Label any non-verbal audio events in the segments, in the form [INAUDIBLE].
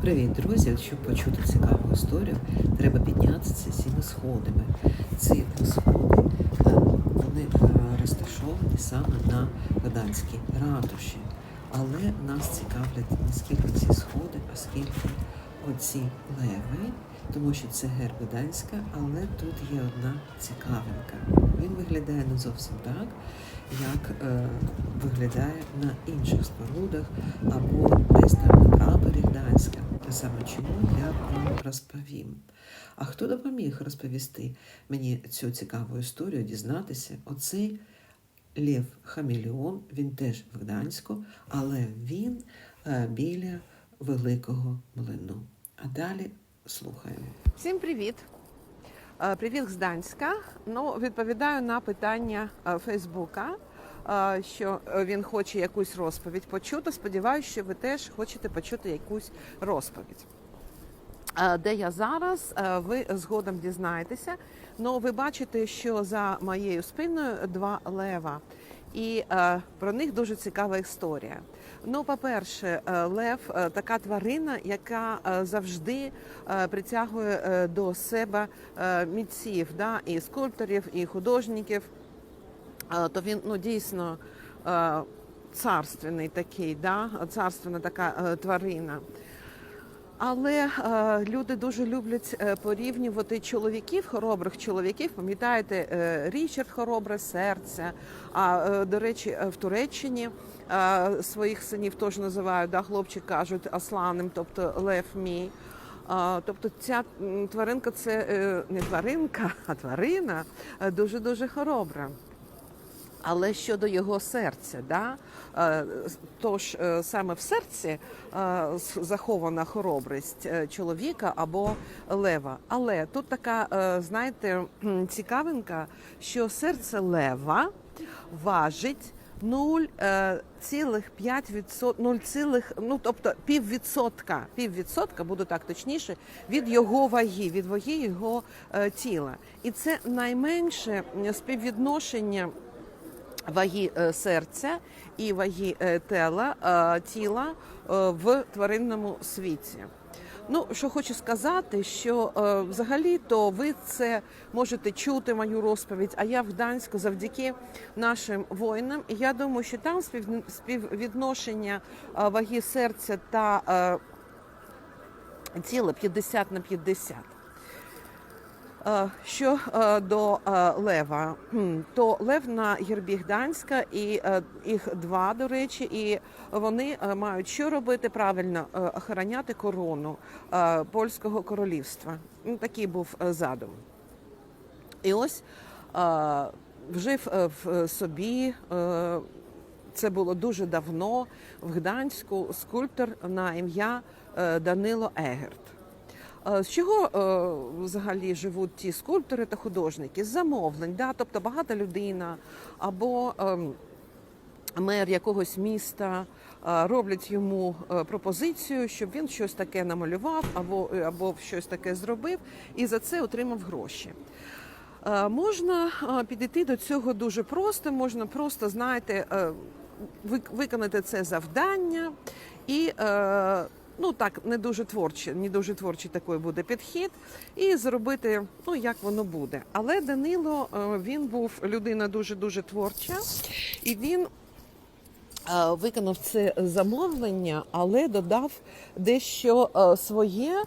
Привіт, друзі! Щоб почути цікаву історію, треба піднятися цими сходами. Ці сходи е, вони е, розташовані саме на Гданській ратуші. Але нас цікавлять не скільки ці сходи, а скільки оці леви, тому що це герб Гданська, але тут є одна цікавинка. Він виглядає не зовсім так, як е, виглядає на інших спорудах або десь там на прапорі Гданська. Та саме чому я вам розповім. А хто допоміг розповісти мені цю цікаву історію, дізнатися? Оцей Лев Хамелеон, він теж в Гданську, але він е, біля великого млину. А далі слухаємо. Всім привіт! Е, Привіт з Гданська. Ну, відповідаю на питання е, Фейсбука, що е, він хоче якусь розповідь почути. Сподіваюся, що ви теж хочете почути якусь розповідь. Де я зараз, ви згодом дізнаєтеся. Ну, ви бачите, що за моєю спиною два лева, і про них дуже цікава історія. Ну, по-перше, е, лев е, така тварина, яка завжди притягує до себе митців, да, і скульпторів, і художників. Е, То він ну дійсно е, царственний такий, да, царственна така е, тварина. Але е, люди дуже люблять е, порівнювати чоловіків, хоробрих чоловіків. Пам'ятаєте, е, Річард хоробре серце. А е, до речі, е, в Туреччині е, своїх синів теж називають, да, хлопчик кажуть асланим, тобто лев мій. А, Тобто ця тваринка це е, не тваринка, а тварина дуже дуже хоробра. Але щодо його серця, да? е, тож е, саме в серці е, захована хоробрість чоловіка або лева. Але тут така, знаєте, цікавинка, що серце лева важить 0,5%, 0, цілих, ну тобто піввідсотка, піввідсотка, буду так точніше, від його ваги, від ваги його тіла. І це найменше співвідношення ваги е, серця і ваги е, тела, е, тіла е, в тваринному світі. Ну, що хочу сказати, що е, взагалі-то ви це можете чути мою розповідь. А я в Гданську завдяки нашим воїнам. Я думаю, що там спів- співвідношення е, ваги серця та е, тіла 50 на 50. Що до лева, то лев на гербі Гданська, і е, їх два, до речі, і вони е, мають що робити правильно е, охороняти корону польського королівства. Ну, Такий був задум. І ось вжив в собі. Це було дуже давно в Гданську скульптор на ім'я Данило Егерт. Е, З чого е, взагалі живуть ті скульптори та художники? З замовлень, да? тобто багата людина або ем, мер якогось міста е, роблять йому пропозицію, щоб він щось таке намалював або, або щось таке зробив, і за це отримав гроші. Можна підійти до цього дуже просто, можна просто, знаєте, виконати це завдання і. Ну так, не дуже творче, не дуже творчий такий буде підхід, і зробити, ну як воно буде. Але Данило е, він був людина дуже дуже творча, і він е, виконав це замовлення, але додав дещо е, своє,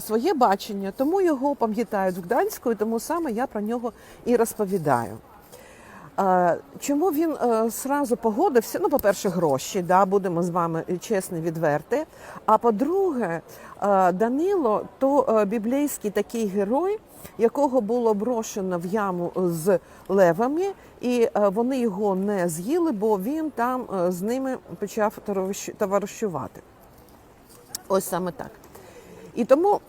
своє бачення. Тому його пам'ятають в Гданську, і тому саме я про нього і розповідаю. Е, Чому він е, сразу погодився? Ну, по-перше, гроші, да, будемо з вами чесні, відверті. А по-друге, е, Данило то е, біблійський такий герой, якого було брошено в яму з левами, і е, вони його не з'їли, бо він там е, з ними почав товаришувати. Ось саме так. І тому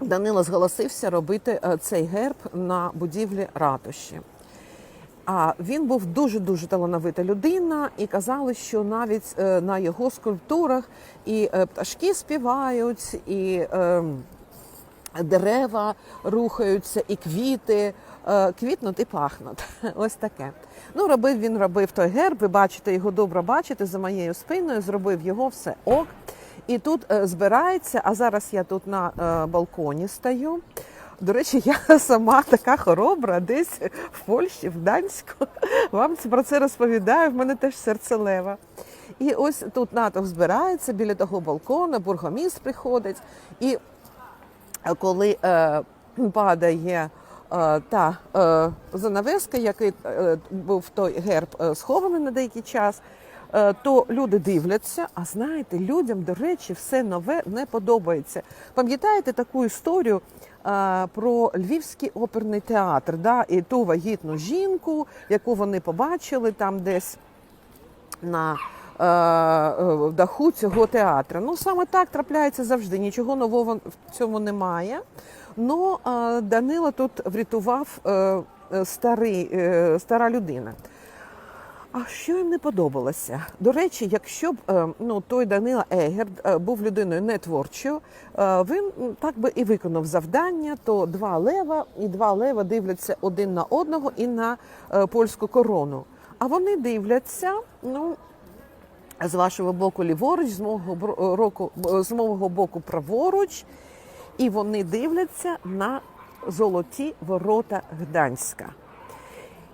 Данило зголосився робити е, цей герб на будівлі ратуші. А він був дуже дуже талановита людина, і казали, що навіть е, на його скульптурах і е, пташки співають, і е, дерева рухаються, і квіти е, квітнуть і пахнуть. [LAUGHS] Ось таке. Ну, робив він робив той герб. Ви бачите його добре бачите за моєю спиною. Зробив його все ок. І тут збирається, а зараз я тут на балконі стою. До речі, я [LAUGHS] сама така хоробра, десь в Польщі, в Гданську. Вам про це розповідаю. В мене теж серце лева. І ось тут натовп збирається біля того балкона, бургоміст приходить. І е, коли е, падає е, та е, занавеска, який е, був той герб е, схований на деякий час, е, то люди дивляться. А знаєте, людям, до речі, все нове не подобається. Пам'ятаєте таку історію про Львівський оперний театр, да, і ту вагітну жінку, яку вони побачили там десь на е, е, даху цього театру. Ну саме так трапляється завжди. Нічого нового в цьому немає. Ну е, Данила тут врятував е, е, старий, е, стара людина. А що їм не подобалося? До речі, якщо б е, ну, той Данила Егерд е, був людиною не творчою, е, він так би і виконав завдання, то два лева і два лева дивляться один на одного і на польську корону. А вони дивляться, ну, з вашого боку ліворуч, з мого року, з мого боку праворуч, і вони дивляться на золоті ворота Гданська.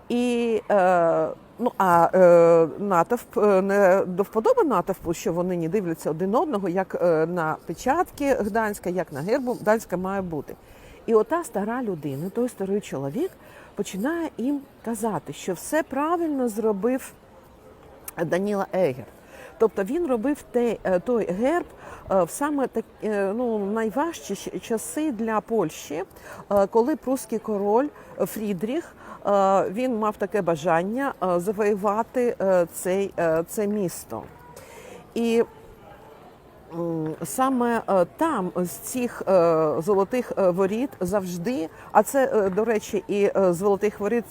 І е, ну а е, натовп е, не до вподоби натовпу, що вони не дивляться один одного, як е, на печатки Гданська, як на гербу Гданська має бути. І ота стара людина, той старий чоловік, починає їм казати, що все правильно зробив Даніла Егер. Тобто він робив те, е, той герб е, в саме так, е, ну, найважчі часи для Польщі, коли прусський король Фрідріх він мав таке бажання завоювати цей, це місто. І Саме е, там з цих е, золотих е, воріт завжди, а це, до речі, і з золотих воріт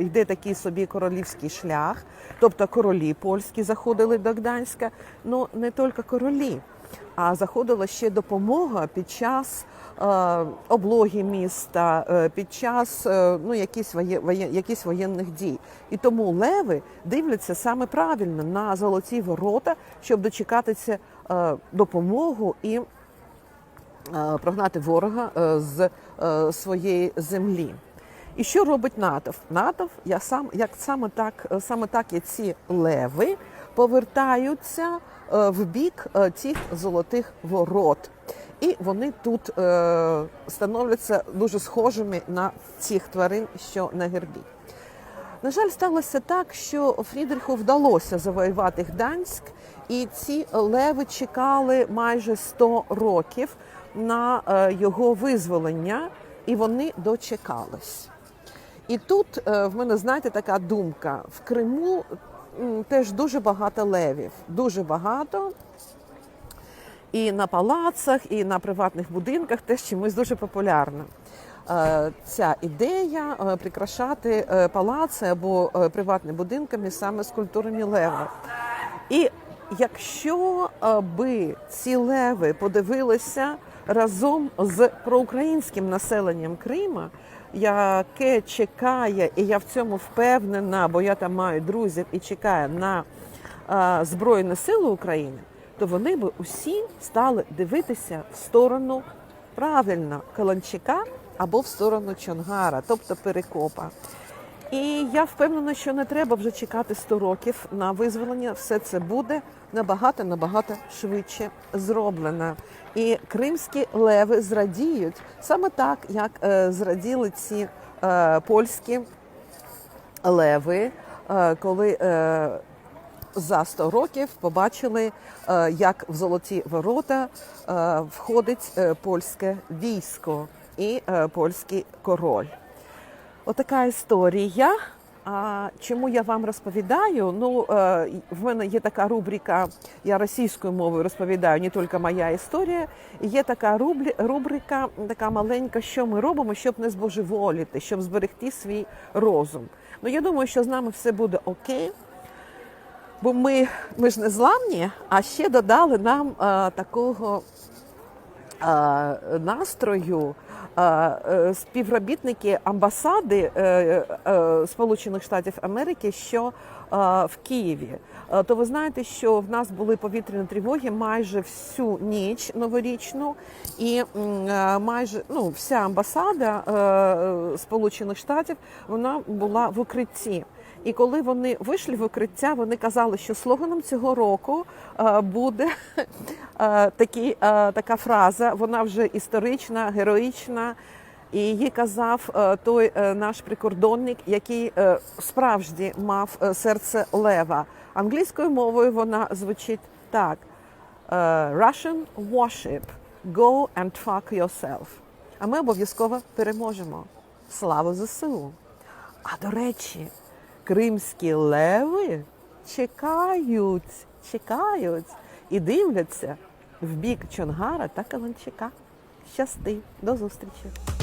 йде такий собі королівський шлях, тобто королі польські заходили до Гданська. Ну не тільки королі, а заходила ще допомога під час облоги міста, під час ну, якісь, якісь воєнних дій. І тому леви дивляться саме правильно на золоті ворота, щоб дочекатися допомогу і е, прогнати ворога е, з е, своєї землі. І що робить натовп? Натовп, я сам як саме так, е, саме так і ці леви повертаються е, в бік е, цих золотих ворот. І вони тут е, становляться дуже схожими на цих тварин, що на гербі. На жаль, сталося так, що Фрідриху вдалося завоювати Гданськ, і ці леви чекали майже 100 років на е, його визволення, і вони дочекались. І тут е, в мене, знаєте, така думка: в Криму теж дуже багато левів, дуже багато. І на палацах, і на приватних будинках теж чомусь дуже популярна. Е, Ця ідея е, прикрашати е, палаци або приватні будинками саме скульптурами лева. І якщо би ці леви подивилися разом з проукраїнським населенням Крима, яке чекає, і я в цьому впевнена, бо я там маю друзів і чекаю на Збройні Сили України, то вони би усі стали дивитися в сторону правильно Каланчика або в сторону Чонгара, тобто Перекопа. І я впевнена, що не треба вже чекати 100 років на визволення. Все це буде набагато набагато швидше зроблено. І кримські леви зрадіють саме так, як е, зраділи ці е, польські леви, е, коли за 100 років побачили, як в золоті ворота входить польське військо і е, польський король. Отака історія. А чому я вам розповідаю? Ну, е, в мене є така рубрика, я російською мовою розповідаю не тільки моя історія. Є така рубрика, така маленька, що ми робимо, щоб не збожеволіти, щоб зберегти свій розум. Ну, я думаю, що з нами все буде окей. Бо ми, ми ж не зламні, а ще додали нам е, такого настрою, е, е, співробітники амбасади е, е, Сполучених Штатів Америки, що е, в Києві. Е, То ви знаєте, що в нас були повітряні тривоги майже всю ніч новорічну, і е, майже ну, вся амбасада е, Сполучених Штатів вона була в укритті. І коли вони вийшли в укриття, вони казали, що слоганом цього року е, буде [LAUGHS] е, такі, е, така фраза. Вона вже історична, героїчна. І її казав той наш прикордонник, який справді мав серце лева. Англійською мовою вона звучить так: Russian warship, go and fuck yourself. А ми обов'язково переможемо. Слава ЗСУ! А до речі, кримські леви чекають, чекають і дивляться в бік Чонгара та Каланчика. Щасти, до зустрічі!